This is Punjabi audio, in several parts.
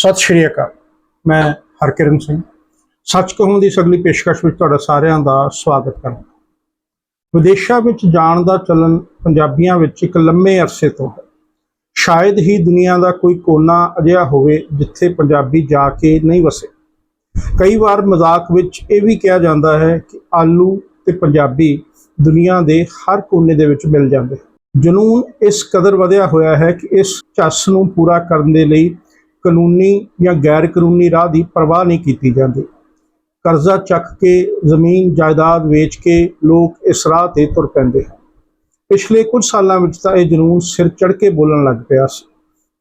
ਸਤਿ ਸ਼੍ਰੀ ਅਕਾਲ। ਮੈਂ ਹਰਕਿਰਨ ਸਿੰਘ। ਸੱਚ ਕਹੂੰ ਦੀ ਅਗਲੀ ਪੇਸ਼ਕਸ਼ ਵਿੱਚ ਤੁਹਾਡਾ ਸਾਰਿਆਂ ਦਾ ਸਵਾਗਤ ਕਰਦਾ ਵਿਦੇਸ਼ਾਂ ਵਿੱਚ ਜਾਣ ਦਾ ਚੱਲਣ ਪੰਜਾਬੀਆਂ ਵਿੱਚ ਇੱਕ ਲੰਮੇ ਅਰਸੇ ਤੋਂ ਹੈ। ਸ਼ਾਇਦ ਹੀ ਦੁਨੀਆ ਦਾ ਕੋਈ ਕੋਨਾ ਅਜਿਹਾ ਹੋਵੇ ਜਿੱਥੇ ਪੰਜਾਬੀ ਜਾ ਕੇ ਨਹੀਂ ਵਸੇ। ਕਈ ਵਾਰ ਮਜ਼ਾਕ ਵਿੱਚ ਇਹ ਵੀ ਕਿਹਾ ਜਾਂਦਾ ਹੈ ਕਿ ਆਲੂ ਤੇ ਪੰਜਾਬੀ ਦੁਨੀਆ ਦੇ ਹਰ ਕੋਨੇ ਦੇ ਵਿੱਚ ਮਿਲ ਜਾਂਦੇ ਜਨੂਨ ਇਸ ਕਦਰ ਵਧਿਆ ਹੋਇਆ ਹੈ ਕਿ ਇਸ ਝੱਸ ਨੂੰ ਪੂਰਾ ਕਰਨ ਦੇ ਲਈ ਕਾਨੂੰਨੀ ਜਾਂ ਗੈਰ ਕਾਨੂੰਨੀ ਰਾਹ ਦੀ ਪਰਵਾਹ ਨਹੀਂ ਕੀਤੀ ਜਾਂਦੀ। ਕਰਜ਼ਾ ਚੱਕ ਕੇ, ਜ਼ਮੀਨ, ਜਾਇਦਾਦ ਵੇਚ ਕੇ ਲੋਕ ਇਸ ਰਾਹ ਤੇ ਤੁਰ ਪੈਂਦੇ ਹਨ। ਪਿਛਲੇ ਕੁਝ ਸਾਲਾਂ ਵਿੱਚ ਤਾਂ ਇਹ ਜਨੂਨ ਸਿਰ ਚੜ ਕੇ ਬੋਲਣ ਲੱਗ ਪਿਆ ਸੀ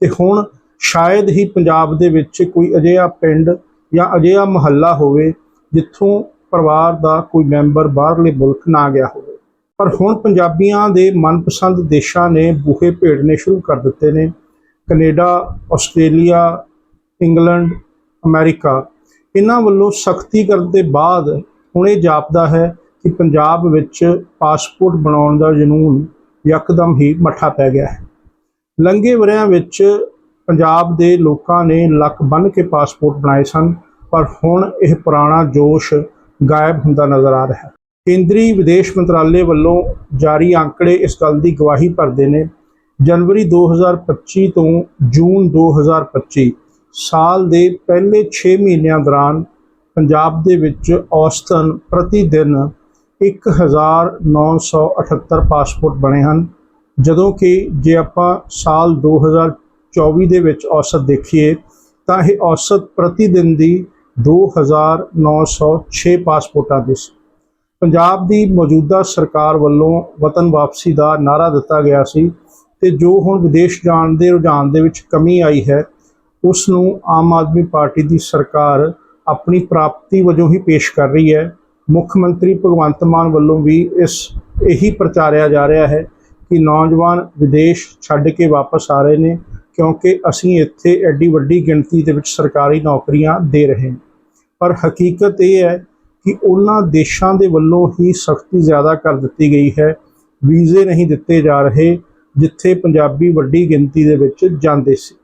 ਤੇ ਹੁਣ ਸ਼ਾਇਦ ਹੀ ਪੰਜਾਬ ਦੇ ਵਿੱਚ ਕੋਈ ਅਜਿਹਾ ਪਿੰਡ ਜਾਂ ਅਜਿਹਾ ਮਹੱਲਾ ਹੋਵੇ ਜਿੱਥੋਂ ਪਰਿਵਾਰ ਦਾ ਕੋਈ ਮੈਂਬਰ ਬਾਹਰਲੇ ਮੁਲਕ ਨਾ ਗਿਆ ਹੋਵੇ। ਪਰ ਹੁਣ ਪੰਜਾਬੀਆਂ ਦੇ ਮਨਪਸੰਦ ਦੇਸ਼ਾਂ ਨੇ ਬੂਹੇ ਭੇੜਨੇ ਸ਼ੁਰੂ ਕਰ ਦਿੱਤੇ ਨੇ ਕੈਨੇਡਾ, ਆਸਟ੍ਰੇਲੀਆ, ਇੰਗਲੈਂਡ, ਅਮਰੀਕਾ। ਇਹਨਾਂ ਵੱਲੋਂ ਸਖਤੀ ਕਰਨ ਦੇ ਬਾਅਦ ਹੁਣ ਇਹ ਜਾਪਦਾ ਹੈ ਕਿ ਪੰਜਾਬ ਵਿੱਚ ਪਾਸਪੋਰਟ ਬਣਾਉਣ ਦਾ ਜਨੂਨ ਯਕਦਮ ਹੀ ਮੱਠਾ ਪੈ ਗਿਆ ਹੈ। ਲੰਘੇ ਵਰਿਆਂ ਵਿੱਚ ਪੰਜਾਬ ਦੇ ਲੋਕਾਂ ਨੇ ਲੱਕ ਬੰਨ ਕੇ ਪਾਸਪੋਰਟ ਬਣਾਏ ਸਨ, ਪਰ ਹੁਣ ਇਹ ਪੁਰਾਣਾ ਜੋਸ਼ ਗਾਇਬ ਹੁੰਦਾ ਨਜ਼ਰ ਆ ਰਿਹਾ ਹੈ। ਕੇਂਦਰੀ ਵਿਦੇਸ਼ ਮੰਤਰਾਲੇ ਵੱਲੋਂ ਜਾਰੀ ਅੰਕੜੇ ਇਸ ਗੱਲ ਦੀ ਗਵਾਹੀ ਭਰਦੇ ਨੇ ਜਨਵਰੀ 2025 ਤੋਂ ਜੂਨ 2025 ਸਾਲ ਦੇ ਪਹਿਲੇ 6 ਮਹੀਨਿਆਂ ਦੌਰਾਨ ਪੰਜਾਬ ਦੇ ਵਿੱਚ ਔਸਤਨ ਪ੍ਰਤੀ ਦਿਨ 1978 ਪਾਸਪੋਰਟ ਬਣੇ ਹਨ। ਜਦੋਂ ਕਿ ਜੇ ਆਪਾਂ ਸਾਲ 2024 ਦੇ ਵਿੱਚ ਔਸਤ ਦੇਖੀਏ, ਤਾਂ ਇਹ ਔਸਤ ਪ੍ਰਤੀ ਦਿਨ ਦੀ 2906 ਪਾਸਪੋਰਟਾਂ ਦੀ ਸੀ। ਪੰਜਾਬ ਦੀ ਮੌਜੂਦਾ ਸਰਕਾਰ ਵੱਲੋਂ ਵਤਨ ਵਾਪਸੀ ਦਾ ਨਾਰਾ ਦਿੱਤਾ ਗਿਆ ਸੀ ਤੇ ਜੋ ਹੁਣ ਵਿਦੇਸ਼ ਜਾਣ ਦੇ ਰੁਝਾਨ ਦੇ ਵਿੱਚ ਕਮੀ ਆਈ ਹੈ ਉਸ ਨੂੰ ਆਮ ਆਦਮੀ ਪਾਰਟੀ ਦੀ ਸਰਕਾਰ ਆਪਣੀ ਪ੍ਰਾਪਤੀ ਵਜੋਂ ਹੀ ਪੇਸ਼ ਕਰ ਰਹੀ ਹੈ। ਮੁੱਖ ਮੰਤਰੀ ਭਗਵੰਤ ਮਾਨ ਵੱਲੋਂ ਵੀ ਇਸ, ਇਹੀ ਪ੍ਰਚਾਰਿਆ ਜਾ ਰਿਹਾ ਹੈ ਕਿ ਨੌਜਵਾਨ ਵਿਦੇਸ਼ ਛੱਡ ਕੇ ਵਾਪਸ ਆ ਰਹੇ ਨੇ, ਕਿਉਂਕਿ ਅਸੀਂ ਇੱਥੇ ਐਡੀ ਵੱਡੀ ਗਿਣਤੀ ਦੇ ਵਿੱਚ ਸਰਕਾਰੀ ਨੌਕਰੀਆਂ ਦੇ ਰਹੇ ਹਾਂ। ਪਰ ਹਕੀਕਤ ਇਹ ਹੈ ਕਿ ਉਹਨਾਂ ਦੇਸ਼ਾਂ ਦੇ ਵੱਲੋਂ ਹੀ ਸਖਤੀ ਜ਼ਿਆਦਾ ਕਰ ਦਿੱਤੀ ਗਈ ਹੈ, ਵੀਜ਼ੇ ਨਹੀਂ ਦਿੱਤੇ ਜਾ ਰਹੇ ਜਿੱਥੇ ਪੰਜਾਬੀ ਵੱਡੀ ਗਿਣਤੀ ਦੇ ਵਿੱਚ ਜਾਂਦੇ ਸੀ।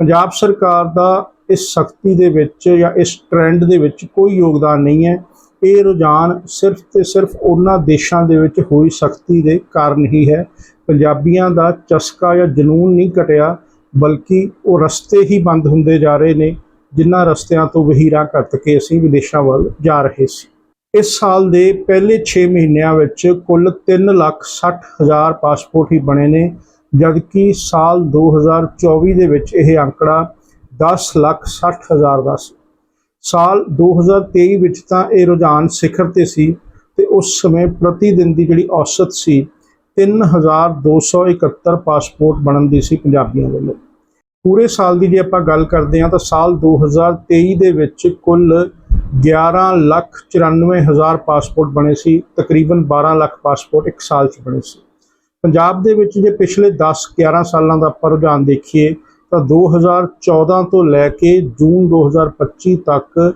ਪੰਜਾਬ ਸਰਕਾਰ ਦਾ ਇਸ ਸਖਤੀ ਦੇ ਵਿੱਚ ਜਾਂ ਇਸ ਟ੍ਰੈਂਡ ਦੇ ਵਿੱਚ ਕੋਈ ਯੋਗਦਾਨ ਨਹੀਂ ਹੈ। ਇਹ ਰੁਝਾਨ ਸਿਰਫ ਤੇ ਸਿਰਫ ਉਹਨਾਂ ਦੇਸ਼ਾਂ ਦੇ ਵਿੱਚ ਹੋਈ ਸਖਤੀ ਦੇ ਕਾਰਨ ਹੀ ਹੈ। ਪੰਜਾਬੀਆਂ ਦਾ ਚਸਕਾ ਜਾਂ ਜਨੂਨ ਨਹੀਂ ਘਟਿਆ, ਬਲਕਿ ਉਹ ਰਸਤੇ ਹੀ ਬੰਦ ਹੁੰਦੇ ਜਾ ਰਹੇ ਨੇ, ਜਿਨ੍ਹਾਂ ਰਸਤਿਆਂ ਤੋਂ ਵਹੀਰਾਂ ਕੱਟ ਕੇ ਅਸੀਂ ਵਿਦੇਸ਼ਾਂ ਵੱਲ ਜਾ ਰਹੇ ਸੀ। ਇਸ ਸਾਲ ਦੇ ਪਹਿਲੇ 6 ਮਹੀਨਿਆਂ ਵਿੱਚ ਕੁੱਲ 3 ਲੱਖ 60 ਹਜ਼ਾਰ ਪਾਸਪੋਰਟ ਹੀ ਬਣੇ ਨੇ, ਜਦਕਿ ਸਾਲ 2024 ਦੇ ਵਿੱਚ ਇਹ ਅੰਕੜਾ 10 ਲੱਖ 60 ਹਜ਼ਾਰ ਦਾ ਸੀ। ਸਾਲ 2023 ਵਿੱਚ ਤਾਂ ਇਹ ਰੁਝਾਨ ਸਿਖਰ ਤੇ ਸੀ ਤੇ ਉਸ ਸਮੇਂ ਪ੍ਰਤੀ ਦਿਨ ਦੀ ਜਿਹੜੀ ਔਸਤ ਸੀ 3271 ਪਾਸਪੋਰਟ ਬਣਨ ਦੀ ਸੀ ਪੰਜਾਬੀਆਂ ਵੱਲੋਂ। ਪੂਰੇ ਸਾਲ ਦੀ ਜੇ ਆਪਾਂ ਗੱਲ ਕਰਦੇ ਹਾਂ ਤਾਂ ਸਾਲ 2023 ਦੇ ਵਿੱਚ ਕੁੱਲ 11 ਲੱਖ 94 ਹਜ਼ਾਰ ਪਾਸਪੋਰਟ ਬਣੇ ਸੀ, ਤਕਰੀਬਨ 12 ਲੱਖ ਪਾਸਪੋਰਟ ਇੱਕ ਸਾਲ 'ਚ ਬਣੇ ਸੀ। ਪੰਜਾਬ ਦੇ ਵਿੱਚ ਜੇ ਪਿਛਲੇ 10 11 ਸਾਲਾਂ ਦਾ ਆਪਾਂ ਰੁਝਾਨ ਦੇਖੀਏ, ਤਾਂ 2014 ਤੋਂ ਲੈ ਕੇ ਜੂਨ 2025 ਤੱਕ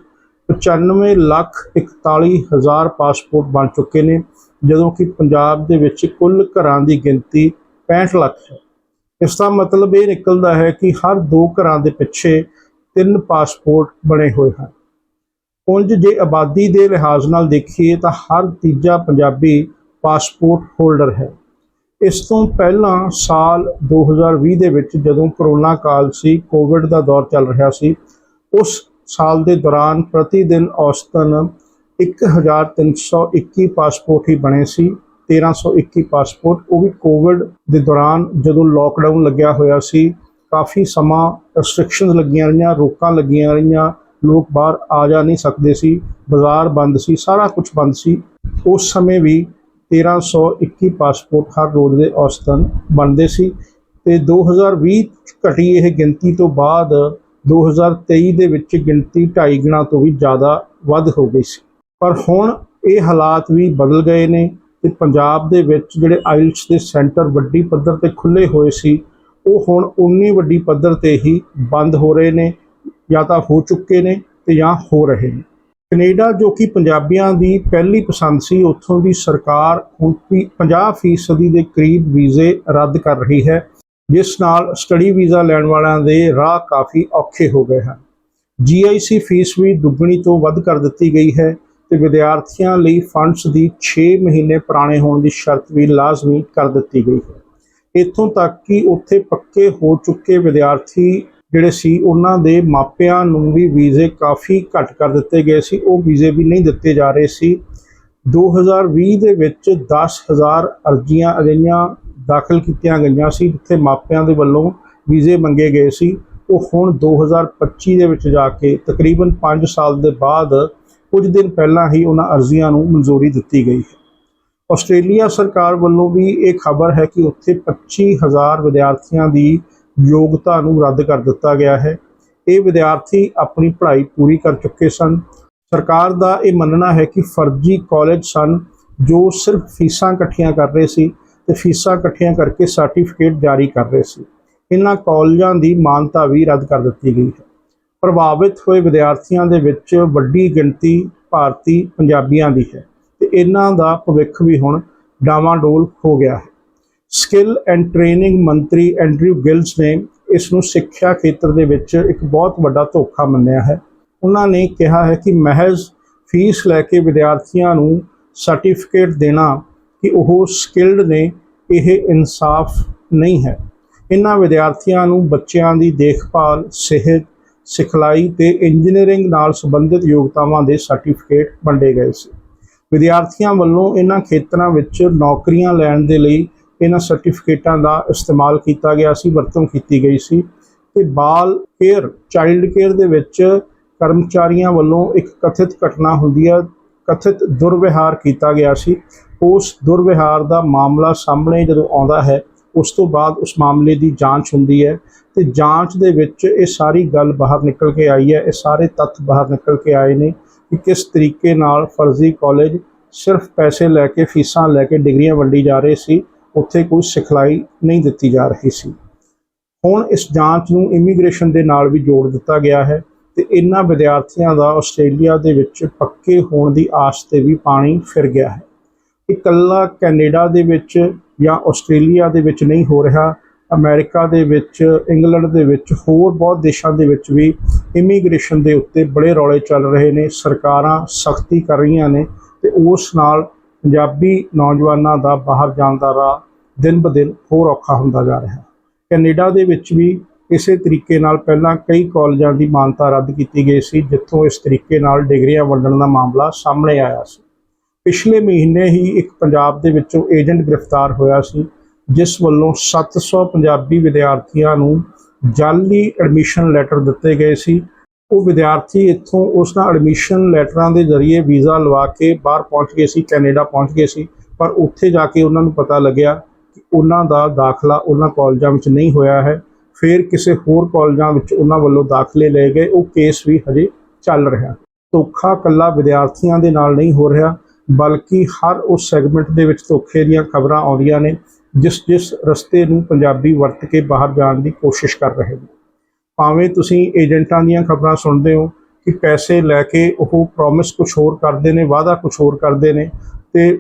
95 ਲੱਖ 41 ਹਜ਼ਾਰ ਪਾਸਪੋਰਟ ਬਣ ਚੁੱਕੇ ਨੇ, ਜਦੋਂ ਕਿ ਪੰਜਾਬ ਦੇ ਵਿੱਚ ਕੁੱਲ ਘਰਾਂ ਦੀ ਗਿਣਤੀ 65 ਲੱਖ ਹੈ। ਇਸ ਦਾ ਮਤਲਬ ਇਹ ਨਿਕਲਦਾ ਹੈ ਕਿ ਹਰ ਦੋ ਘਰਾਂ ਦੇ ਪਿੱਛੇ ਤਿੰਨ ਪਾਸਪੋਰਟ ਬਣੇ ਹੋਏ ਹਨ। ਉਂਝ ਜੇ ਆਬਾਦੀ ਦੇ ਲਿਹਾਜ਼ ਨਾਲ ਦੇਖੀਏ ਤਾਂ ਹਰ ਤੀਜਾ ਪੰਜਾਬੀ ਪਾਸਪੋਰਟ ਹੋਲਡਰ ਹੈ। ਇਸ ਤੋਂ ਪਹਿਲਾਂ ਸਾਲ 2020 ਦੇ ਵਿੱਚ ਜਦੋਂ ਕਰੋਨਾ ਕਾਲ ਸੀ, ਕੋਵਿਡ ਦਾ ਦੌਰ ਚੱਲ ਰਿਹਾ ਸੀ, ਉਸ ਸਾਲ ਦੇ ਦੌਰਾਨ ਪ੍ਰਤੀ ਦਿਨ ਔਸਤਨ 1321 ਪਾਸਪੋਰਟ ਹੀ ਬਣੇ ਸੀ 1321 ਪਾਸਪੋਰਟ। ਉਹ ਵੀ ਕੋਵਿਡ ਦੇ ਦੌਰਾਨ ਜਦੋਂ ਲੋਕਡਾਊਨ ਲੱਗਿਆ ਹੋਇਆ ਸੀ, ਕਾਫੀ ਸਮਾਂ ਰੈਸਟ੍ਰਿਕਸ਼ਨਸ ਲੱਗੀਆਂ ਰਹੀਆਂ, ਰੋਕਾਂ ਲੱਗੀਆਂ ਰਹੀਆਂ ਲੋਕ ਬਾਹਰ ਆ ਜਾ ਨਹੀਂ ਸਕਦੇ ਸੀ, ਬਾਜ਼ਾਰ ਬੰਦ ਸੀ, ਸਾਰਾ ਕੁਝ ਬੰਦ ਸੀ। ਉਸ ਸਮੇਂ ਵੀ 1321 ਪਾਸਪੋਰਟ ਹਰ ਰੋਜ਼ ਦੇ ਔਸਤਨ ਬਣਦੇ ਸੀ ਤੇ 2020 ਘਟੀ ਇਹ ਗਿਣਤੀ ਤੋਂ ਬਾਅਦ 2023 ਦੇ ਵਿੱਚ ਗਿਣਤੀ 2.5 ਗੁਣਾ ਤੋਂ ਵੀ ਜ਼ਿਆਦਾ ਵੱਧ ਹੋ ਗਈ ਸੀ। ਪਰ ਹੁਣ ਇਹ ਹਾਲਾਤ ਵੀ ਬਦਲ ਗਏ ਨੇ ਤੇ ਪੰਜਾਬ ਦੇ ਵਿੱਚ ਜਿਹੜੇ ਆਇਲਟਸ ਦੇ ਸੈਂਟਰ ਵੱਡੀ ਪੱਧਰ ਤੇ ਖੁੱਲੇ ਹੋਏ ਸੀ, ਉਹ ਹੁਣ ਉਨੀ ਵੱਡੀ ਪੱਧਰ ਤੇ ਹੀ ਬੰਦ ਹੋ ਰਹੇ ਨੇ। ਜਾਂ ਤਾਂ ਹੋ ਚੁੱਕੇ ਨੇ ਤੇ ਜਾਂ ਹੋ ਰਹੇ ਨੇ। ਕੈਨੇਡਾ, ਜੋ ਕਿ ਪੰਜਾਬੀਆਂ ਦੀ ਪਹਿਲੀ ਪਸੰਦ ਸੀ, ਉੱਥੋਂ ਦੀ ਸਰਕਾਰ ਹੁਣ ਵੀ 50% ਦੇ ਕਰੀਬ ਵੀਜ਼ੇ ਰੱਦ ਕਰ ਰਹੀ ਹੈ, ਜਿਸ ਨਾਲ ਸਟੱਡੀ ਵੀਜ਼ਾ ਲੈਣ ਵਾਲਿਆਂ ਦੇ ਰਾਹ ਕਾਫੀ ਔਖੇ ਹੋ ਗਏ ਹਨ। GIC ਫੀਸ ਵੀ ਦੁੱਗਣੀ ਤੋਂ ਵੱਧ ਕਰ ਦਿੱਤੀ ਗਈ ਹੈ ਤੇ ਵਿਦਿਆਰਥੀਆਂ ਲਈ ਫੰਡਸ ਦੀ 6 ਮਹੀਨੇ ਪੁਰਾਣੇ ਹੋਣ ਦੀ ਸ਼ਰਤ ਵੀ ਲਾਜ਼ਮੀ ਕਰ ਦਿੱਤੀ ਗਈ ਹੈ। ਇੱਥੋਂ ਤੱਕ ਕਿ ਉੱਥੇ ਪੱਕੇ ਹੋ ਚੁੱਕੇ ਵਿਦਿਆਰਥੀ ਜਿਹੜੇ ਸੀ, ਉਹਨਾਂ ਦੇ ਮਾਪਿਆਂ ਨੂੰ ਵੀ ਵੀਜ਼ੇ ਕਾਫੀ ਘੱਟ ਕਰ ਦਿੱਤੇ ਗਏ ਸੀ। ਉਹ ਵੀਜ਼ੇ ਵੀ ਨਹੀਂ ਦਿੱਤੇ ਜਾ ਰਹੇ ਸੀ। 2020 ਦੇ ਵਿੱਚ 10000 ਅਰਜ਼ੀਆਂ ਅਜਿਹੀਆਂ ਦਾਖਲ ਕੀਤੀਆਂ ਗਈਆਂ ਸੀ, ਜਿੱਥੇ ਮਾਪਿਆਂ ਦੇ ਵੱਲੋਂ ਵੀਜ਼ੇ ਮੰਗੇ ਗਏ ਸੀ। ਉਹ ਹੁਣ 2025 ਦੇ ਵਿੱਚ ਜਾ ਕੇ ਤਕਰੀਬਨ 5 ਸਾਲ ਦੇ ਬਾਅਦ ਕੁਝ ਦਿਨ ਪਹਿਲਾਂ ਹੀ ਉਹਨਾਂ ਅਰਜ਼ੀਆਂ ਨੂੰ ਮਨਜ਼ੂਰੀ ਦਿੱਤੀ ਗਈ ਹੈ। ਆਸਟ੍ਰੇਲੀਆ ਸਰਕਾਰ ਵੱਲੋਂ ਵੀ ਇਹ ਖਬਰ ਹੈ ਕਿ ਉੱਥੇ 25000 ਵਿਦਿਆਰਥੀਆਂ ਦੀ ਯੋਗਤਾ ਨੂੰ ਰੱਦ ਕਰ ਦਿੱਤਾ ਗਿਆ ਹੈ। ਇਹ ਵਿਦਿਆਰਥੀ ਆਪਣੀ ਪੜ੍ਹਾਈ ਪੂਰੀ ਕਰ ਚੁੱਕੇ ਸਨ। ਸਰਕਾਰ ਦਾ ਇਹ ਮੰਨਣਾ ਹੈ ਕਿ ਫਰਜ਼ੀ ਕਾਲਜ ਸਨ, ਜੋ ਸਿਰਫ ਫੀਸਾਂ ਇਕੱਠੀਆਂ ਕਰ ਰਹੇ ਸੀ ਤੇ ਫੀਸਾਂ ਇਕੱਠੀਆਂ ਕਰਕੇ ਸਰਟੀਫਿਕੇਟ ਜਾਰੀ ਕਰ ਰਹੇ ਸੀ। ਇਹਨਾਂ ਕਾਲਜਾਂ ਦੀ ਮਾਨਤਾ ਵੀ ਰੱਦ ਕਰ ਦਿੱਤੀ ਗਈ ਹੈ। ਪ੍ਰਭਾਵਿਤ ਹੋਏ ਵਿਦਿਆਰਥੀਆਂ ਦੇ ਵਿੱਚ ਵੱਡੀ ਗਿਣਤੀ ਭਾਰਤੀ ਪੰਜਾਬੀਆਂ ਦੀ ਹੈ ਤੇ ਇਹਨਾਂ ਦਾ ਭਵਿੱਖ ਵੀ ਹੁਣ ਡਾਵਾਂਡੋਲ ਹੋ ਗਿਆ ਹੈ। ਸਕਿੱਲ ਐਂਡ ਟ੍ਰੇਨਿੰਗ ਮੰਤਰੀ ਐਂਡਰਿਊ ਗਿਲਸ ਨੇ ਇਸ ਨੂੰ ਸਿੱਖਿਆ ਖੇਤਰ ਦੇ ਵਿੱਚ ਇੱਕ ਬਹੁਤ ਵੱਡਾ ਧੋਖਾ ਮੰਨਿਆ ਹੈ। ਉਹਨਾਂ ਨੇ ਕਿਹਾ ਹੈ ਕਿ ਮਹਿਜ਼ ਫੀਸ ਲੈ ਕੇ ਵਿਦਿਆਰਥੀਆਂ ਨੂੰ ਸਰਟੀਫਿਕੇਟ ਦੇਣਾ ਕਿ ਉਹ ਸਕਿਲਡ ਨੇ, ਇਹ ਇਨਸਾਫ ਨਹੀਂ ਹੈ। ਇਹਨਾਂ ਵਿਦਿਆਰਥੀਆਂ ਨੂੰ ਬੱਚਿਆਂ ਦੀ ਦੇਖਭਾਲ, ਸਿਹਤ, ਸਿਖਲਾਈ ਤੇ ਇੰਜੀਨੀਅਰਿੰਗ ਨਾਲ ਸੰਬੰਧਿਤ ਯੋਗਤਾਵਾਂ ਦੇ ਸਰਟੀਫਿਕੇਟ ਵੰਡੇ ਗਏ ਸੀ। ਵਿਦਿਆਰਥੀਆਂ ਵੱਲੋਂ ਇਹਨਾਂ ਖੇਤਰਾਂ ਵਿੱਚ ਨੌਕਰੀਆਂ ਲੈਣ ਦੇ ਲਈ ਇਹਨਾਂ ਸਰਟੀਫਿਕੇਟਾਂ ਦਾ ਇਸਤੇਮਾਲ ਕੀਤਾ ਗਿਆ ਸੀ, ਵਰਤੋਂ ਕੀਤੀ ਗਈ ਸੀ ਤੇ ਬਾਲ ਕੇਅਰ ਚਾਈਲਡ ਕੇਅਰ ਦੇ ਵਿੱਚ ਕਰਮਚਾਰੀਆਂ ਵੱਲੋਂ ਇੱਕ ਕਥਿਤ ਘਟਨਾ ਹੁੰਦੀ ਹੈ, ਕਥਿਤ ਦੁਰਵਿਹਾਰ ਕੀਤਾ ਗਿਆ ਸੀ। ਉਸ ਦੁਰਵਿਹਾਰ ਦਾ ਮਾਮਲਾ ਸਾਹਮਣੇ ਜਦੋਂ ਆਉਂਦਾ ਹੈ, ਉਸ ਤੋਂ ਬਾਅਦ ਉਸ ਮਾਮਲੇ ਦੀ ਜਾਂਚ ਹੁੰਦੀ ਹੈ ਤੇ ਜਾਂਚ ਦੇ ਵਿੱਚ ਇਹ ਸਾਰੀ ਗੱਲ ਬਾਹਰ ਨਿਕਲ ਕੇ ਆਈ ਹੈ, ਇਹ ਸਾਰੇ ਤੱਥ ਬਾਹਰ ਨਿਕਲ ਕੇ ਆਏ ਨੇ ਕਿ ਕਿਸ ਤਰੀਕੇ ਨਾਲ ਫਰਜ਼ੀ ਕਾਲਜ ਸਿਰਫ ਪੈਸੇ ਲੈ ਕੇ, ਫੀਸਾਂ ਲੈ ਕੇ ਡਿਗਰੀਆਂ ਵੰਡੀ ਜਾ ਰਹੇ ਸੀ ਉੱਥੇ ਕੋਈ ਸਿਖਲਾਈ ਨਹੀਂ ਦਿੱਤੀ ਜਾ ਰਹੀ ਸੀ। ਹੁਣ ਇਸ ਜਾਂਚ ਨੂੰ ਇਮੀਗ੍ਰੇਸ਼ਨ ਦੇ ਨਾਲ ਵੀ ਜੋੜ ਦਿੱਤਾ ਗਿਆ ਹੈ ਤੇ ਇਹਨਾਂ ਵਿਦਿਆਰਥੀਆਂ ਦਾ ਆਸਟ੍ਰੇਲੀਆ ਦੇ ਵਿੱਚ ਪੱਕੇ ਹੋਣ ਦੀ ਆਸ ਤੇ ਵੀ ਪਾਣੀ ਫਿਰ ਗਿਆ ਹੈ। ਇਕੱਲਾ ਕੈਨੇਡਾ ਦੇ ਵਿੱਚ ਜਾਂ ਆਸਟ੍ਰੇਲੀਆ ਦੇ ਵਿੱਚ ਨਹੀਂ ਹੋ ਰਿਹਾ, ਅਮਰੀਕਾ ਦੇ ਵਿੱਚ, ਇੰਗਲੈਂਡ ਦੇ ਵਿੱਚ, ਹੋਰ ਬਹੁਤ ਦੇਸ਼ਾਂ ਦੇ ਵਿੱਚ ਵੀ ਇਮੀਗ੍ਰੇਸ਼ਨ ਦੇ ਉੱਤੇ ਬੜੇ ਰੌਲੇ ਚੱਲ ਰਹੇ ਨੇ। ਸਰਕਾਰਾਂ ਸਖਤੀ ਕਰ ਰਹੀਆਂ ਨੇ ਤੇ ਉਸ ਨਾਲ ਪੰਜਾਬੀ ਨੌਜਵਾਨਾਂ ਦਾ ਬਾਹਰ ਜਾਣ ਦਾ ਰਾਹ ਦਿਨ ਬ ਦਿਨ ਹੋਰ ਔਖਾ ਹੁੰਦਾ ਜਾ ਰਿਹਾ। ਹੈ ਕੈਨੇਡਾ ਦੇ ਵਿੱਚ ਵੀ ਇਸੇ ਤਰੀਕੇ ਨਾਲ ਪਹਿਲਾਂ ਕਈ ਕਾਲਜਾਂ ਦੀ ਮਾਨਤਾ ਰੱਦ ਕੀਤੀ ਗਈ ਸੀ, ਜਿੱਥੋਂ ਇਸ ਤਰੀਕੇ ਨਾਲ ਡਿਗਰੀਆਂ ਵੰਡਣ ਦਾ ਮਾਮਲਾ ਸਾਹਮਣੇ ਆਇਆ ਸੀ। ਪਿਛਲੇ ਮਹੀਨੇ ਹੀ ਇੱਕ ਪੰਜਾਬ ਦੇ ਵਿੱਚੋਂ ਏਜੰਟ ਗ੍ਰਿਫਤਾਰ ਹੋਇਆ ਸੀ, ਜਿਸ ਵੱਲੋਂ 700 ਪੰਜਾਬੀ ਵਿਦਿਆਰਥੀਆਂ ਨੂੰ ਜਾਲੀ ਐਡਮਿਸ਼ਨ ਲੈਟਰ ਦਿੱਤੇ ਗਏ ਸੀ। ਉਹ ਵਿਦਿਆਰਥੀ ਇੱਥੋਂ ਉਸ ਨਾਲ ਐਡਮਿਸ਼ਨ ਲੈਟਰਾਂ ਦੇ ਜ਼ਰੀਏ ਵੀਜ਼ਾ ਲਵਾ ਕੇ ਬਾਹਰ ਪਹੁੰਚ ਗਏ ਸੀ, ਕੈਨੇਡਾ ਪਹੁੰਚ ਗਏ ਸੀ, ਪਰ ਉੱਥੇ ਜਾ ਕੇ ਉਹਨਾਂ ਨੂੰ ਪਤਾ ਲੱਗਿਆ ਕਿ ਉਹਨਾਂ ਦਾ ਦਾਖਲਾ ਉਹਨਾਂ ਕਾਲਜਾਂ ਵਿੱਚ ਨਹੀਂ ਹੋਇਆ ਹੈ। ਫਿਰ ਕਿਸੇ ਹੋਰ ਕਾਲਜਾਂ ਵਿੱਚ ਉਹਨਾਂ ਵੱਲੋਂ ਦਾਖਲੇ ਲਏ ਗਏ। ਉਹ ਕੇਸ ਵੀ ਹਜੇ ਚੱਲ ਰਿਹਾ। ਧੋਖਾ ਕੱਲਾ ਵਿਦਿਆਰਥੀਆਂ ਦੇ ਨਾਲ ਨਹੀਂ ਹੋ ਰਿਹਾ, ਬਲਕਿ ਹਰ ਉਸ ਸੈਗਮੈਂਟ ਦੇ ਵਿੱਚ ਧੋਖੇ ਦੀਆਂ ਖਬਰਾਂ ਆਉਂਦੀਆਂ ਨੇ ਜਿਸ ਜਿਸ ਰਸਤੇ ਨੂੰ ਪੰਜਾਬੀ ਵਰਤ ਕੇ ਬਾਹਰ ਜਾਣ ਦੀ ਕੋਸ਼ਿਸ਼ ਕਰ ਰਹੇ ਨੇ। ਭਾਵੇਂ ਤੁਸੀਂ ਏਜੰਟਾਂ ਦੀਆਂ ਖਬਰਾਂ ਸੁਣਦੇ ਹੋ ਕਿ ਪੈਸੇ ਲੈ ਕੇ ਉਹ ਪ੍ਰੋਮਿਸ ਕੁਝ ਹੋਰ ਕਰਦੇ ਨੇ, ਵਾਅਦਾ ਕੁਝ ਹੋਰ ਕਰਦੇ ਨੇ ਤੇ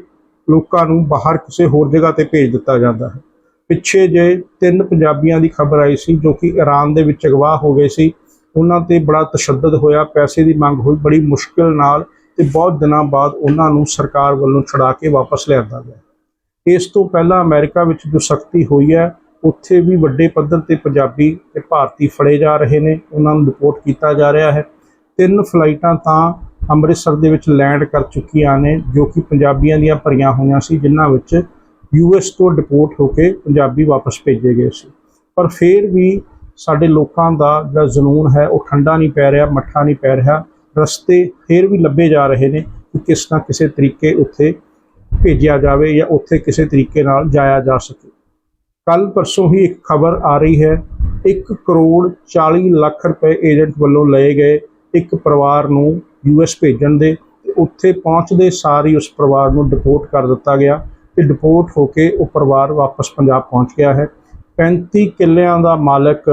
ਲੋਕਾਂ ਨੂੰ ਬਾਹਰ ਕਿਸੇ ਹੋਰ ਜਗ੍ਹਾ ਤੇ ਭੇਜ ਦਿੱਤਾ ਜਾਂਦਾ ਹੈ। ਪਿੱਛੇ ਜੇ ਤਿੰਨ ਪੰਜਾਬੀਆਂ ਦੀ ਖਬਰ ਆਈ ਸੀ ਜੋ ਕਿ ਈਰਾਨ ਦੇ ਵਿੱਚ ਅਗਵਾ ਹੋ ਗਏ ਸੀ, ਉਹਨਾਂ ਤੇ ਬੜਾ ਤਸ਼ੱਦਦ ਹੋਇਆ, ਪੈਸੇ ਦੀ ਮੰਗ ਹੋਈ, ਬੜੀ ਮੁਸ਼ਕਿਲ ਨਾਲ ਤੇ ਬਹੁਤ ਦਿਨਾਂ ਬਾਅਦ ਉਹਨਾਂ ਨੂੰ ਸਰਕਾਰ ਵੱਲੋਂ ਛੁਡਾ ਕੇ ਵਾਪਸ ਲਿਆਂਦਾ ਗਿਆ। ਇਸ ਤੋਂ ਪਹਿਲਾਂ ਅਮਰੀਕਾ ਵਿੱਚ ਜੋ ਸਖਤੀ ਹੋਈ ਹੈ ਉੱਥੇ ਵੀ ਵੱਡੇ ਪੱਧਰ ਤੇ ਪੰਜਾਬੀ ਤੇ ਭਾਰਤੀ ਫੜੇ ਜਾ ਰਹੇ ਨੇ, ਉਹਨਾਂ ਨੂੰ ਰਿਪੋਰਟ ਕੀਤਾ ਜਾ ਰਿਹਾ ਹੈ। ਤਿੰਨ ਫਲਾਈਟਾਂ ਤਾਂ ਅੰਮ੍ਰਿਤਸਰ ਦੇ ਵਿੱਚ ਲੈਂਡ ਕਰ ਚੁੱਕੀਆਂ ਨੇ, ਜੋ ਕਿ ਪੰਜਾਬੀਆਂ ਦੀਆਂ ਭਰੀਆਂ ਹੋਈਆਂ ਸੀ, ਜਿਨ੍ਹਾਂ ਵਿੱਚ ਯੂਐਸ ਤੋਂ ਡਿਪੋਰਟ ਹੋ ਕੇ ਪੰਜਾਬੀ ਵਾਪਸ ਭੇਜੇ ਗਏ ਸੀ। ਪਰ ਫਿਰ ਵੀ ਸਾਡੇ ਲੋਕਾਂ ਦਾ ਜਿਹੜਾ ਜਨੂਨ ਹੈ, ਉਹ ਠੰਡਾ ਨਹੀਂ ਪੈ ਰਿਹਾ, ਮੱਠਾ ਨਹੀਂ ਪੈ ਰਿਹਾ। ਰਸਤੇ ਫਿਰ ਵੀ ਲੱਭੇ ਜਾ ਰਹੇ ਨੇ ਕਿ ਕਿਸ ਨਾ ਕਿਸੇ ਤਰੀਕੇ ਉੱਥੇ ਭੇਜਿਆ ਜਾਵੇ ਜਾਂ ਉੱਥੇ ਕਿਸੇ ਤਰੀਕੇ ਨਾਲ ਜਾਇਆ ਜਾ ਸਕੇ। ਕੱਲ ਪਰਸੋਂ ਹੀ ਇੱਕ ਖਬਰ ਆ ਰਹੀ ਹੈ। 1 ਕਰੋੜ 40 ਲੱਖ ਰੁਪਏ ਏਜੰਟ ਵੱਲੋਂ ਲਏ ਗਏ ਇੱਕ ਪਰਿਵਾਰ ਨੂੰ ਯੂਐਸ ਭੇਜਣ ਦੇ ਉੱਥੇ ਪਹੁੰਚਦੇ ਸਾਰ ਹੀ ਉਸ ਪਰਿਵਾਰ ਨੂੰ ਡਿਪੋਰਟ ਕਰ ਦਿੱਤਾ ਗਿਆ ਤੇ ਡਿਪੋਰਟ ਹੋ ਕੇ ਉਹ ਪਰਿਵਾਰ ਵਾਪਸ ਪੰਜਾਬ ਪਹੁੰਚ ਗਿਆ ਹੈ। 35 ਕਿੱਲਿਆਂ ਦਾ ਮਾਲਕ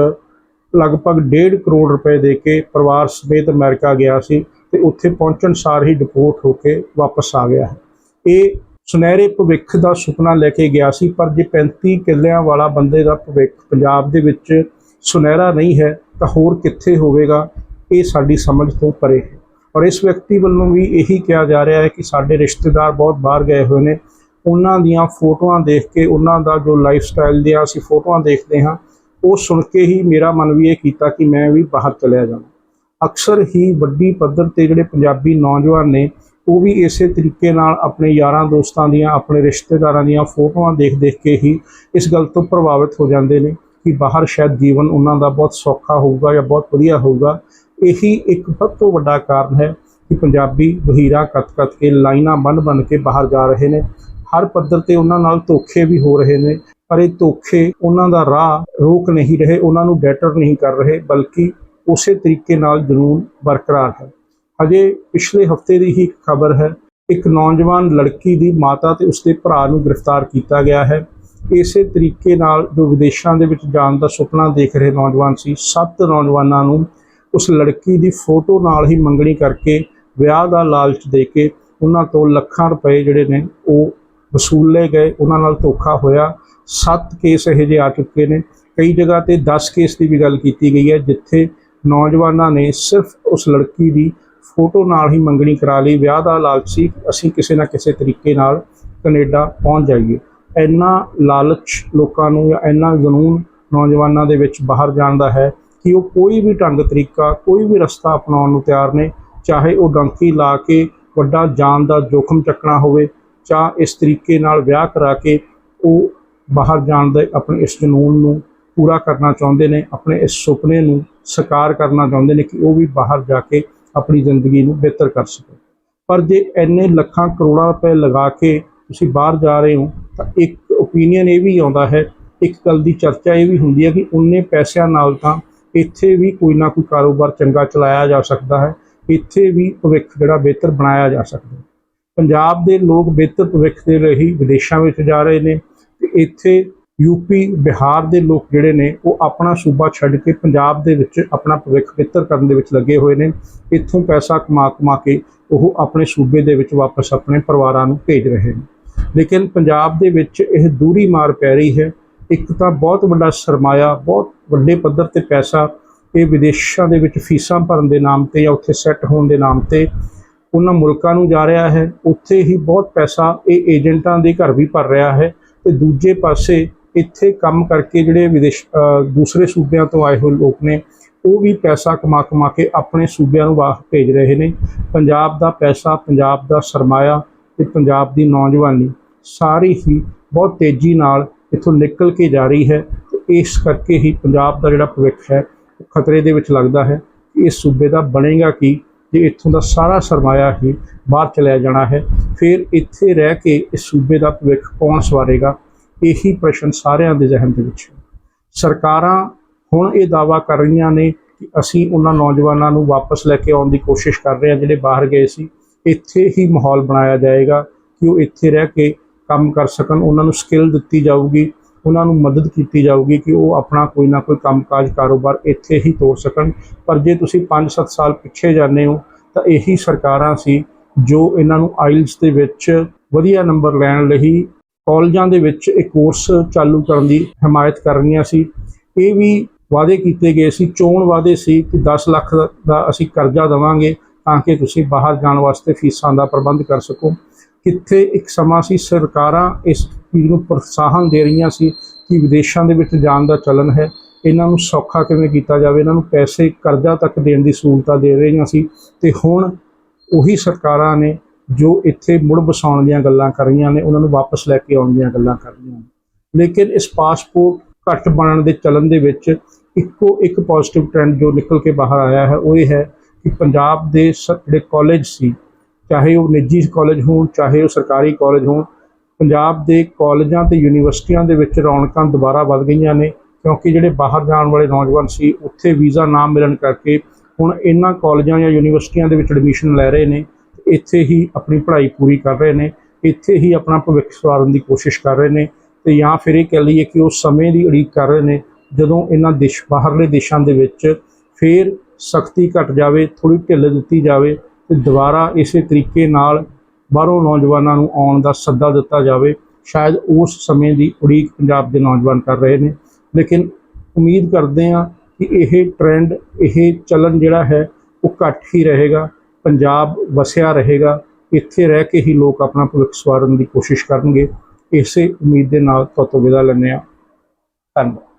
ਲਗਭਗ 1.5 ਕਰੋੜ ਰੁਪਏ ਦੇ ਕੇ ਪਰਿਵਾਰ ਸਮੇਤ ਅਮਰੀਕਾ ਗਿਆ ਸੀ ਤੇ ਉੱਥੇ ਪਹੁੰਚਣ ਸਾਰ ਹੀ ਡਿਪੋਰਟ ਹੋ ਕੇ ਵਾਪਸ ਆ ਗਿਆ ਹੈ। ਇਹ ਸੁਨਹਿਰੇ ਭਵਿੱਖ ਦਾ ਸੁਪਨਾ ਲੈ ਕੇ ਗਿਆ ਸੀ, ਪਰ ਜੇ 35 ਕਿੱਲਿਆਂ ਵਾਲਾ ਬੰਦੇ ਦਾ ਭਵਿੱਖ ਪੰਜਾਬ ਦੇ ਵਿੱਚ ਸੁਨਹਿਰਾ ਨਹੀਂ ਹੈ, ਤਾਂ ਹੋਰ ਕਿੱਥੇ ਹੋਵੇਗਾ? ਇਹ ਸਾਡੀ ਸਮਝ ਤੋਂ ਪਰੇ ਹੈ। ਔਰ ਇਸ ਵਿਅਕਤੀ ਵੱਲੋਂ ਵੀ ਇਹੀ ਕਿਹਾ ਜਾ ਰਿਹਾ ਹੈ ਕਿ ਸਾਡੇ ਰਿਸ਼ਤੇਦਾਰ ਬਹੁਤ ਬਾਹਰ ਗਏ ਹੋਏ ਨੇ। ਉਹਨਾਂ ਦੀਆਂ ਫੋਟੋਆਂ ਦੇਖ ਕੇ ਉਹਨਾਂ ਦਾ ਜੋ ਲਾਈਫ ਸਟਾਈਲ ਦੀਆਂ ਅਸੀਂ ਫੋਟੋਆਂ ਦੇਖਦੇ ਹਾਂ, ਉਹ ਸੁਣ ਕੇ ਹੀ ਮੇਰਾ ਮਨ ਵੀ ਇਹ ਕੀਤਾ ਕਿ ਮੈਂ ਵੀ ਬਾਹਰ ਚਲਿਆ ਜਾਵਾਂ। ਅਕਸਰ ਹੀ ਵੱਡੀ ਪੱਧਰ ਤੇ ਜਿਹੜੇ ਪੰਜਾਬੀ ਨੌਜਵਾਨ ਨੇ ਉਹ ਵੀ ਇਸੇ ਤਰੀਕੇ ਨਾਲ ਆਪਣੇ ਯਾਰਾਂ ਦੋਸਤਾਂ ਦੀਆਂ, ਆਪਣੇ ਰਿਸ਼ਤੇਦਾਰਾਂ ਦੀਆਂ ਫੋਟੋਆਂ ਦੇਖ-ਦੇਖ ਕੇ ਹੀ ਇਸ ਗੱਲ ਤੋਂ ਪ੍ਰਭਾਵਿਤ ਹੋ ਜਾਂਦੇ ਨੇ ਕਿ ਬਾਹਰ ਸ਼ਾਇਦ ਜੀਵਨ ਉਹਨਾਂ ਦਾ ਬਹੁਤ ਸੌਖਾ ਹੋਊਗਾ ਜਾਂ ਬਹੁਤ ਵਧੀਆ ਹੋਊਗਾ। ਇਹੀ ਇੱਕ ਸਭ ਤੋਂ ਵੱਡਾ ਕਾਰਨ ਹੈ ਕਿ ਪੰਜਾਬੀ ਵਹੀਰਾ ਕੱਤ-ਕੱਤ ਕੇ, ਲਾਈਨਾਂ ਬੰਨ-ਬੰਨ ਕੇ ਬਾਹਰ ਜਾ ਰਹੇ ਨੇ। ਹਰ ਪੱਧਰ ਤੇ ਉਹਨਾਂ ਨਾਲ ਧੋਖੇ ਵੀ ਹੋ ਰਹੇ ਨੇ, ਪਰ ਇਹ ਧੋਖੇ ਉਹਨਾਂ ਦਾ ਰਾਹ ਰੋਕ ਨਹੀਂ ਰਹੇ, ਉਹਨਾਂ ਨੂੰ ਡੈਟਰ ਨਹੀਂ ਕਰ ਰਹੇ, ਬਲਕਿ ਉਸੇ ਤਰੀਕੇ ਨਾਲ ਜਨੂਨ ਬਰਕਰਾਰ ਹੈ। ਅਜੇ ਪਿਛਲੇ ਹਫ਼ਤੇ ਦੀ ਹੀ ਖਬਰ ਹੈ। ਇੱਕ ਨੌਜਵਾਨ ਲੜਕੀ ਦੀ ਮਾਤਾ ਤੇ ਉਸਦੇ ਭਰਾ ਨੂੰ ਗ੍ਰਿਫਤਾਰ ਕੀਤਾ ਗਿਆ ਹੈ। ਇਸੇ ਤਰੀਕੇ ਨਾਲ ਜੋ ਵਿਦੇਸ਼ਾਂ ਦੇ ਵਿੱਚ ਜਾਣ ਦਾ ਸੁਪਨਾ ਦੇਖ ਰਹੇ ਨੌਜਵਾਨ ਸੀ, ਸੱਤ ਨੌਜਵਾਨਾਂ ਨੂੰ ਉਸ ਲੜਕੀ ਦੀ ਫੋਟੋ ਨਾਲ ਹੀ ਮੰਗਣੀ ਕਰਕੇ ਵਿਆਹ ਦਾ ਲਾਲਚ ਦੇ ਕੇ ਉਹਨਾਂ ਤੋਂ ਲੱਖਾਂ ਰੁਪਏ ਜਿਹੜੇ ਨੇ ਉਹ ਵਸੂਲੇ ਗਏ। ਉਹਨਾਂ ਨਾਲ ਧੋਖਾ ਹੋਇਆ। ਸੱਤ ਕੇਸ ਇਹੋ ਜਿਹੇ ਆ ਚੁੱਕੇ ਨੇ। ਕਈ ਜਗ੍ਹਾ ਤੇ 10 ਕੇਸ ਦੀ ਵੀ ਗੱਲ ਕੀਤੀ ਗਈ ਹੈ, ਜਿੱਥੇ ਨੌਜਵਾਨਾਂ ਨੇ ਸਿਰਫ ਉਸ ਲੜਕੀ ਦੀ ਫੋਟੋ ਨਾਲ ਹੀ ਮੰਗਣੀ ਕਰਾ ਲਈ। ਵਿਆਹ ਦਾ ਲਾਲਚੀ ਅਸੀਂ ਕਿਸੇ ਨਾ ਕਿਸੇ ਤਰੀਕੇ ਨਾਲ ਕੈਨੇਡਾ ਪਹੁੰਚ ਜਾਈਏ। ਇੰਨਾ ਲਾਲਚ ਲੋਕਾਂ ਨੂੰ ਜਾਂ ਇੰਨਾ ਜਨੂਨ ਨੌਜਵਾਨਾਂ ਦੇ ਵਿੱਚ ਬਾਹਰ ਜਾਣ ਦਾ ਹੈ ਕਿ ਉਹ ਕੋਈ ਵੀ ਢੰਗ, ਤਰੀਕਾ, ਕੋਈ ਵੀ ਰਸਤਾ ਅਪਣਾਉਣ ਨੂੰ ਤਿਆਰ ਨੇ, ਚਾਹੇ ਉਹ ਡੰਕੀ ਲਾ ਕੇ ਵੱਡਾ ਜਾਨ ਦਾ ਜੋਖਮ ਚੱਕਣਾ ਹੋਵੇ ਜਾਂ ਇਸ ਤਰੀਕੇ ਨਾਲ ਵਿਆਹ ਕਰਾ ਕੇ ਉਹ ਬਾਹਰ ਜਾਣ ਦੇ ਆਪਣੇ ਇਸ ਜਨੂਨ ਨੂੰ ਪੂਰਾ ਕਰਨਾ ਚਾਹੁੰਦੇ ਨੇ, ਆਪਣੇ ਇਸ ਸੁਪਨੇ ਨੂੰ ਸਾਕਾਰ ਕਰਨਾ ਚਾਹੁੰਦੇ ਨੇ ਕਿ ਉਹ ਵੀ ਬਾਹਰ ਜਾ ਕੇ ਆਪਣੀ ਜ਼ਿੰਦਗੀ ਨੂੰ ਬਿਹਤਰ ਕਰ ਸਕੋ। ਪਰ ਜੇ ਇੰਨੇ ਲੱਖਾਂ ਕਰੋੜਾਂ ਰੁਪਏ ਲਗਾ ਕੇ ਤੁਸੀਂ ਬਾਹਰ ਜਾ ਰਹੇ ਹੋ, ਤਾਂ ਇੱਕ ਓਪੀਨੀਅਨ ਇਹ ਵੀ ਆਉਂਦਾ ਹੈ, ਇੱਕ ਗੱਲ ਦੀ ਚਰਚਾ ਇਹ ਵੀ ਹੁੰਦੀ ਹੈ ਕਿ ਉਨੇ ਪੈਸਿਆਂ ਨਾਲ ਤਾਂ ਇੱਥੇ ਵੀ ਕੋਈ ਨਾ ਕੋਈ ਕਾਰੋਬਾਰ ਚੰਗਾ ਚਲਾਇਆ ਜਾ ਸਕਦਾ ਹੈ, ਇੱਥੇ ਵੀ ਭਵਿੱਖ ਜਿਹੜਾ ਬਿਹਤਰ ਬਣਾਇਆ ਜਾ ਸਕਦਾ ਹੈ। ਪੰਜਾਬ ਦੇ ਲੋਕ ਬਿਹਤਰ ਭਵਿੱਖ ਦੇ ਲਈ ਵਿਦੇਸ਼ਾਂ ਵਿੱਚ ਜਾ ਰਹੇ ਨੇ ਤੇ ਇੱਥੇ ਯੂਪੀ ਬਿਹਾਰ ਦੇ ਲੋਕ ਜਿਹੜੇ ਨੇ, ਉਹ ਆਪਣਾ ਸੂਬਾ ਛੱਡ ਕੇ ਪੰਜਾਬ ਦੇ ਵਿੱਚ ਆਪਣਾ ਭਵਿੱਖ ਬਿਹਤਰ ਕਰਨ ਦੇ ਵਿੱਚ ਲੱਗੇ ਹੋਏ ਨੇ। ਇੱਥੋਂ ਪੈਸਾ ਕਮਾ ਕਮਾ ਕੇ ਉਹ ਆਪਣੇ ਸੂਬੇ ਦੇ ਵਿੱਚ ਵਾਪਸ ਆਪਣੇ ਪਰਿਵਾਰਾਂ ਨੂੰ ਭੇਜ ਰਹੇ ਨੇ। ਲੇਕਿਨ ਪੰਜਾਬ ਦੇ ਵਿੱਚ ਇਹ ਦੂਰੀ ਮਾਰ ਪੈ ਰਹੀ ਹੈ। ਇੱਕ ਤਾਂ ਬਹੁਤ ਵੱਡਾ ਸਰਮਾਇਆ, ਬਹੁਤ ਵੱਡੇ ਪੱਧਰ ਤੇ ਪੈਸਾ ਇਹ ਵਿਦੇਸ਼ਾਂ ਦੇ ਵਿੱਚ ਫੀਸਾਂ ਭਰਨ ਦੇ ਨਾਮ ਤੇ ਜਾਂ ਉੱਥੇ ਸੈੱਟ ਹੋਣ ਦੇ ਨਾਮ ਤੇ ਉਹਨਾਂ ਮੁਲਕਾਂ ਨੂੰ ਜਾ ਰਿਹਾ ਹੈ। ਉੱਥੇ ਹੀ ਬਹੁਤ ਪੈਸਾ ਇਹ ਏਜੰਟਾਂ ਦੇ ਘਰ ਵੀ ਭਰ ਰਿਹਾ ਹੈ ਤੇ ਦੂਜੇ ਪਾਸੇ ਇੱਥੇ ਕੰਮ ਕਰਕੇ ਜਿਹੜੇ ਵਿਦੇਸ਼ ਦੂਸਰੇ ਸੂਬਿਆਂ ਤੋਂ ਆਏ ਹੋਏ ਲੋਕ ਨੇ, ਉਹ ਵੀ ਪੈਸਾ ਕਮਾ ਕਮਾ ਕੇ ਆਪਣੇ ਸੂਬਿਆਂ ਨੂੰ ਬਾਹਰ ਭੇਜ ਰਹੇ ਨੇ। ਪੰਜਾਬ ਦਾ ਪੈਸਾ, ਪੰਜਾਬ ਦਾ ਸਰਮਾਇਆ ਤੇ ਪੰਜਾਬ ਦੀ ਨੌਜਵਾਨੀ ਸਾਰੀ ਹੀ ਬਹੁਤ ਤੇਜ਼ੀ ਨਾਲ ਇੱਥੋਂ ਨਿਕਲ ਕੇ ਜਾ ਰਹੀ ਹੈ ਇਸ ਕਰਕੇ ਹੀ ਪੰਜਾਬ ਦਾ ਜਿਹੜਾ ਭਵਿੱਖ ਹੈ, ਉਹ ਖਤਰੇ ਦੇ ਵਿੱਚ ਲੱਗਦਾ ਹੈ ਕਿ ਇਸ ਸੂਬੇ ਦਾ ਬਣੇਗਾ ਕੀ, ਜੇ ਇੱਥੋਂ ਦਾ ਸਾਰਾ ਸਰਮਾਇਆ ਹੀ ਬਾਹਰ ਚਲਿਆ ਜਾਣਾ ਹੈ। ਫਿਰ ਇੱਥੇ ਰਹਿ ਕੇ ਇਸ ਸੂਬੇ ਦਾ ਭਵਿੱਖ ਕੌਣ ਸਵਾਰੇਗਾ? ਇਹੀ ਪ੍ਰਸ਼ਨ ਸਾਰਿਆਂ ਦੇ ਜ਼ਿਹਨ ਦੇ ਵਿੱਚ ਸਰਕਾਰਾਂ ਹੁਣ ਇਹ ਦਾਵਾ ਕਰ ਰਹੀਆਂ ਨੇ ਕਿ ਅਸੀਂ ਉਹਨਾਂ ਨੌਜਵਾਨਾਂ ਨੂੰ ਵਾਪਸ ਲੈ ਕੇ ਆਉਣ ਦੀ ਕੋਸ਼ਿਸ਼ ਕਰ ਰਹੇ ਹਾਂ, ਜਿਹੜੇ ਬਾਹਰ ਗਏ ਸੀ। ਇੱਥੇ ਹੀ ਮਾਹੌਲ ਬਣਾਇਆ ਜਾਏਗਾ ਕਿ ਉਹ ਇੱਥੇ ਰਹਿ ਕੇ ਕੰਮ ਕਰ ਸਕਣ। ਉਹਨਾਂ ਨੂੰ ਸਕਿੱਲ ਦਿੱਤੀ ਜਾਊਗੀ, ਉਹਨਾਂ ਨੂੰ ਮਦਦ ਕੀਤੀ ਜਾਊਗੀ ਕਿ ਉਹ ਆਪਣਾ ਕੋਈ ਨਾ ਕੋਈ ਕੰਮਕਾਜ ਕਾਰੋਬਾਰ ਇੱਥੇ ਹੀ ਤੋੜ ਸਕਣ। ਪਰ ਜੇ ਤੁਸੀਂ 5-7 ਸਾਲ ਪਿੱਛੇ ਜਾਂਦੇ ਹੋ, ਤਾਂ ਇਹੀ ਸਰਕਾਰਾਂ ਸੀ ਜੋ ਇਹਨਾਂ ਨੂੰ ਆਇਲਸ ਦੇ ਵਿੱਚ ਵਧੀਆ ਨੰਬਰ ਲੈਣ ਲਈ ਕਾਲਜਾਂ ਦੇ ਵਿੱਚ ਇੱਕ ਕੋਰਸ ਚਾਲੂ ਕਰਨ ਦੀ ਹਮਾਇਤ ਕਰ ਰਹੀਆਂ ਸੀ। ਇਹ ਵੀ ਵਾਅਦੇ ਕੀਤੇ ਗਏ ਸੀ। ਚੋਣ ਵਾਅਦੇ ਸੀ ਕਿ 10 ਲੱਖ ਦਾ- ਅਸੀਂ ਕਰਜ਼ਾ ਦੇਵਾਂਗੇ ਤਾਂ ਕਿ ਤੁਸੀਂ ਬਾਹਰ ਜਾਣ ਵਾਸਤੇ ਫੀਸਾਂ ਦਾ ਪ੍ਰਬੰਧ ਕਰ ਸਕੋ। ਕਿੱਥੇ ਇੱਕ ਸਮਾਂ ਸੀ, ਸਰਕਾਰਾਂ ਇਸ ਚੀਜ਼ ਨੂੰ ਪ੍ਰੋਤਸਾਹਨ ਦੇ ਰਹੀਆਂ ਸੀ ਕਿ ਵਿਦੇਸ਼ਾਂ ਦੇ ਵਿੱਚ ਜਾਣ ਦਾ ਚਲਨ ਹੈ। ਇਹਨਾਂ ਨੂੰ ਸੌਖਾ ਕਿਵੇਂ ਕੀਤਾ ਜਾਵੇ? ਇਹਨਾਂ ਨੂੰ ਪੈਸੇ ਕਰਜ਼ਾ ਤੱਕ ਦੇਣ ਦੀ ਸਹੂਲਤਾਂ ਦੇ ਰਹੀਆਂ ਸੀ ਤੇ ਹੁਣ ਉਹੀ ਸਰਕਾਰਾਂ ਨੇ ਜੋ ਇੱਥੇ ਮੁੜ ਵਸਾਉਣ ਦੀਆਂ ਗੱਲਾਂ ਕਰ ਰਹੀਆਂ ਨੇ, ਉਹਨਾਂ ਨੂੰ ਵਾਪਸ ਲੈ ਕੇ ਆਉਣ ਦੀਆਂ ਗੱਲਾਂ ਕਰ ਰਹੀਆਂ ਨੇ। ਲੇਕਿਨ ਇਸ ਪਾਸਪੋਰਟ ਘੱਟ ਬਣਨ ਦੇ ਚਲਨ ਦੇ ਵਿੱਚ ਇੱਕੋ ਇੱਕ ਪੋਜ਼ਿਟਿਵ ਟ੍ਰੈਂਡ ਜੋ ਨਿਕਲ ਕੇ ਬਾਹਰ ਆਇਆ ਹੈ, ਉਹ ਇਹ ਹੈ ਕਿ ਪੰਜਾਬ ਦੇ ਸ- ਜਿਹੜੇ ਕਾਲਜ ਸੀ, ਚਾਹੇ ਉਹ ਨਿੱਜੀ ਕਾਲਜ ਹੋਣ, ਚਾਹੇ ਉਹ ਸਰਕਾਰੀ ਕਾਲਜ ਹੋਣ, ਪੰਜਾਬ ਦੇ ਕਾਲਜਾਂ ਤੇ ਯੂਨੀਵਰਸਿਟੀਆਂ ਦੇ ਵਿੱਚ ਰੌਣਕਾਂ ਦੁਬਾਰਾ ਵੱਧ ਗਈਆਂ ਨੇ, ਕਿਉਂਕਿ ਜਿਹੜੇ ਬਾਹਰ ਜਾਣ ਵਾਲੇ ਨੌਜਵਾਨ ਸੀ, ਉੱਥੇ ਵੀਜ਼ਾ ਨਾ ਮਿਲਣ ਕਰਕੇ ਹੁਣ ਇਹਨਾਂ ਕਾਲਜਾਂ ਜਾਂ ਯੂਨੀਵਰਸਿਟੀਆਂ ਦੇ ਵਿੱਚ ਐਡਮਿਸ਼ਨ ਲੈ ਰਹੇ ਨੇ। ਇੱਥੇ ਹੀ ਆਪਣੀ ਪੜ੍ਹਾਈ ਪੂਰੀ ਕਰ ਰਹੇ ਨੇ, ਇੱਥੇ ਹੀ ਆਪਣਾ ਭਵਿੱਖ ਸਵਾਰਨ ਦੀ ਕੋਸ਼ਿਸ਼ ਕਰ ਰਹੇ ਨੇ ਤੇ ਜਾਂ ਫਿਰ ਇਹ ਕਹਿ ਲਈਏ ਕਿ ਉਹ ਸਮੇਂ ਦੀ ਉਡੀਕ ਕਰ ਰਹੇ ਨੇ, ਜਦੋਂ ਇਹਨਾਂ ਦੇਸ਼, ਬਾਹਰਲੇ ਦੇਸ਼ਾਂ ਦੇ ਵਿੱਚ ਫਿਰ ਸਖਤੀ ਘਟ ਜਾਵੇ ਥੋੜੀ ਢਿੱਲ ਦਿੱਤੀ ਜਾਵੇ ਤੇ ਦੁਬਾਰਾ ਇਸੇ ਤਰੀਕੇ ਨਾਲ ਬਾਹਰੋਂ ਨੌਜਵਾਨਾਂ ਨੂੰ ਆਉਣ ਦਾ ਸੱਦਾ ਦਿੱਤਾ ਜਾਵੇ, ਸ਼ਾਇਦ ਉਸ ਸਮੇਂ ਦੀ ਉਡੀਕ ਪੰਜਾਬ ਦੇ ਨੌਜਵਾਨ ਕਰ ਰਹੇ ਨੇ। ਲੇਕਿਨ ਉਮੀਦ ਕਰਦੇ ਹਾਂ ਕਿ ਇਹ ਟ੍ਰੈਂਡ ਇਹ ਚੱਲਣ ਜਿਹੜਾ ਹੈ, ਉਹ ਘੱਟ ਹੀ ਰਹੇਗਾ। ਪੰਜਾਬ ਵਸਿਆ ਰਹੇਗਾ, ਇੱਥੇ ਰਹਿ ਕੇ ਹੀ ਲੋਕ ਆਪਣਾ ਭਵਿੱਖ ਸਵਾਰਨ ਦੀ ਕੋਸ਼ਿਸ਼ ਕਰਨਗੇ। ਇਸੇ ਉਮੀਦ ਦੇ ਨਾਲ ਤੁਹਾਤੋਂ ਵਿਦਾ ਲੈਂਦੇ ਹਾਂ। ਧੰਨਵਾਦ।